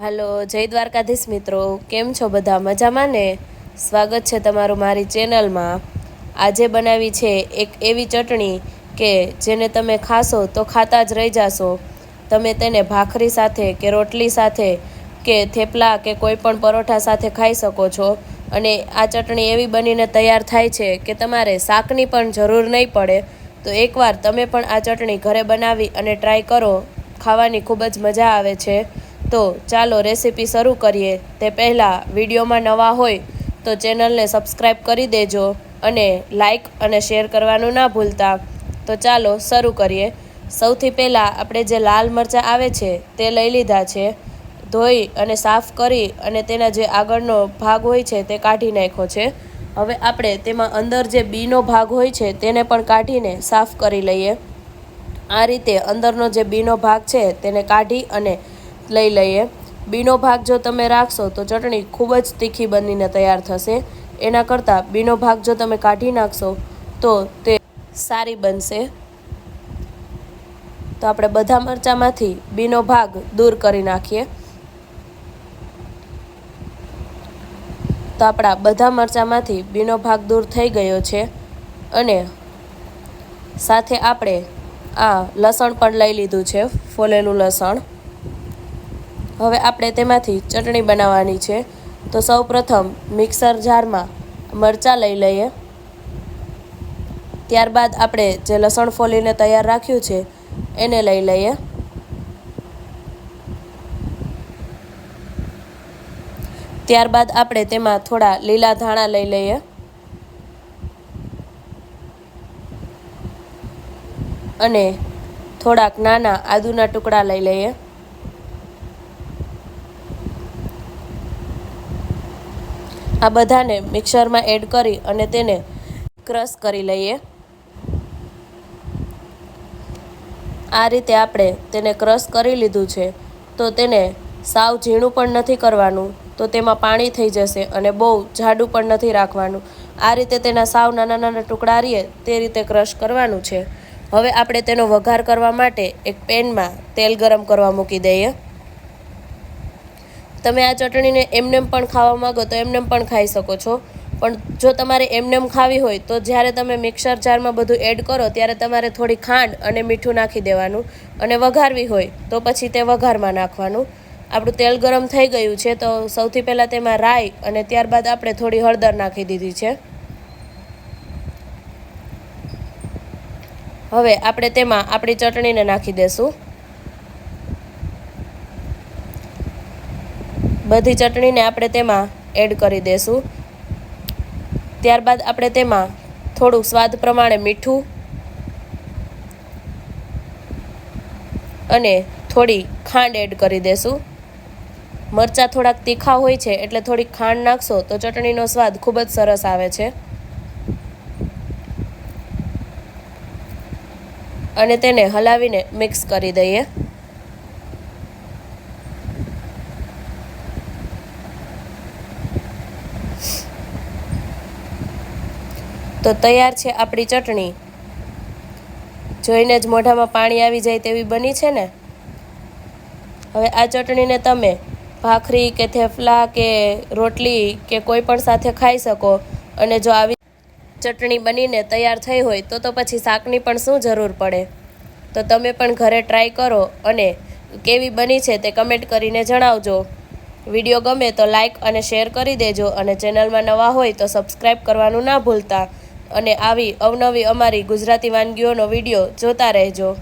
હાલો, જય દ્વારકાધીશ મિત્રો. કેમ છો બધા? મજામાં ને? સ્વાગત છે તમારું મારી ચેનલમાં. આજે બનાવી છે એક એવી ચટણી કે જેને તમે ખાશો તો ખાતા જ રહી જાશો. તમે તેને ભાખરી સાથે કે રોટલી સાથે કે થેપલા કે કોઈ પણ પરોઠા સાથે ખાઈ શકો છો. અને આ ચટણી એવી બનીને તૈયાર થાય છે કે તમારે શાકની પણ જરૂર નહીં પડે. તો એકવાર તમે પણ આ ચટણી ઘરે બનાવી અને ટ્રાય કરો. ખાવાની ખૂબ જ મજા આવે છે. તો ચાલો રેસીપી શરૂ કરીએ. તે પહેલાં વિડીયોમાં નવા હોય તો ચેનલને સબસ્ક્રાઈબ કરી દેજો અને લાઈક અને શેર કરવાનું ના ભૂલતા. તો ચાલો શરૂ કરીએ. સૌથી પહેલાં આપણે જે લાલ મરચાં આવે છે તે લઈ લીધા છે. ધોઈ અને સાફ કરી અને તેના જે આગળનો ભાગ હોય છે તે કાઢી નાખ્યો છે. હવે આપણે તેમાં અંદર જે બીનો ભાગ હોય છે તેને પણ કાઢીને સાફ કરી લઈએ. આ રીતે અંદરનો જે બીનો ભાગ છે તેને કાઢી અને લઈ લઈએ. બીનો ભાગ જો તમે રાખશો તો ચટણી ખૂબ જ તીખી બનીને તૈયાર થશે. એના કરતાં બીનો ભાગ જો તમે કાઢી નાખશો તો તે સારી બનશે. તો આપણે બધા મરચાંમાંથી બીનો ભાગ દૂર કરી નાખીએ. તો આપણા બધા મરચાંમાંથી બીનો ભાગ દૂર થઈ ગયો છે અને સાથે આપણે આ લસણ પણ લઈ લીધું છે, ફોલેલું લસણ. હવે આપણે તેમાંથી ચટણી બનાવવાની છે. તો સૌ પ્રથમ મિક્સર જારમાં મરચાં લઈ લઈએ. ત્યારબાદ આપણે જે લસણ ફોલીને તૈયાર રાખ્યું છે, એને લઈ લઈએ. ત્યારબાદ આપણે તેમાં થોડા લીલા ધાણા લઈ લઈએ. અને થોડાક નાના આદુના ટુકડા લઈ લઈએ. આ બધાને મિક્સરમાં એડ કરી અને તેને ક્રશ કરી લઈએ. આ રીતે આપણે તેને ક્રશ કરી લીધું છે, તો તેને સાવ ઝીણું પણ નથી કરવાનું, તો તેમાં પાણી થઈ જશે અને બહુ જાડું પણ નથી રાખવાનું. આ રીતે તેના સાવ નાના નાના ટુકડા રહીએ તે રીતે ક્રશ કરવાનું છે. હવે આપણે તેનો વઘાર કરવા માટે એક પેનમાં તેલ ગરમ કરવા મૂકી દઈએ. તમે આ ચટણીને એમનેમ પણ ખાવા માગો તો એમનેમ પણ ખાઈ શકો છો. પણ જો તમારે એમનેમ ખાવી હોય તો જ્યારે તમે મિક્સર જારમાં બધું એડ કરો ત્યારે તમારે થોડી ખાંડ અને મીઠું નાખી દેવાનું. અને વઘારવી હોય તો પછી તે વઘારમાં નાખવાનું. આપણું તેલ ગરમ થઈ ગયું છે તો સૌથી પહેલાં તેમાં રાઈ અને ત્યારબાદ આપણે થોડી હળદર નાખી દીધી છે. હવે આપણે તેમાં આપણી ચટણીને નાખી દેશું. બધી ચટણીને આપણે તેમાં એડ કરી દેશું. ત્યારબાદ આપણે તેમાં થોડું સ્વાદ પ્રમાણે મીઠું અને થોડી ખાંડ એડ કરી દેશું. મરચાં થોડાક તીખા હોય છે એટલે થોડીક ખાંડ નાખશો તો ચટણીનો સ્વાદ ખૂબ જ સરસ આવે છે. અને તેને હલાવીને મિક્સ કરી દઈએ. તો તૈયાર છે આપણી ચટણી. જોઈને જ મોઢામાં પાણી આવી જાય તેવી બની છે ને? હવે આ ચટણીને તમે ભાખરી કે થેફલા કે રોટલી કે કોઈ પણ સાથે ખાઈ શકો અને જો આવી ચટણી બનીને તૈયાર થઈ હોય તો તો પછી શાકની પણ શું જરૂર પડે? તો તમે પણ ઘરે ટ્રાય કરો અને કેવી બની છે તે કમેન્ટ કરીને જણાવજો. વીડિયો ગમે તો લાઈક અને શેર કરી દેજો અને ચેનલમાં નવા હોય તો સબસ્ક્રાઈબ કરવાનું ના ભૂલતા. અને આવી અવનવી અમારી ગુજરાતી વાનગીઓનો વીડિયો જોતા રહેજો.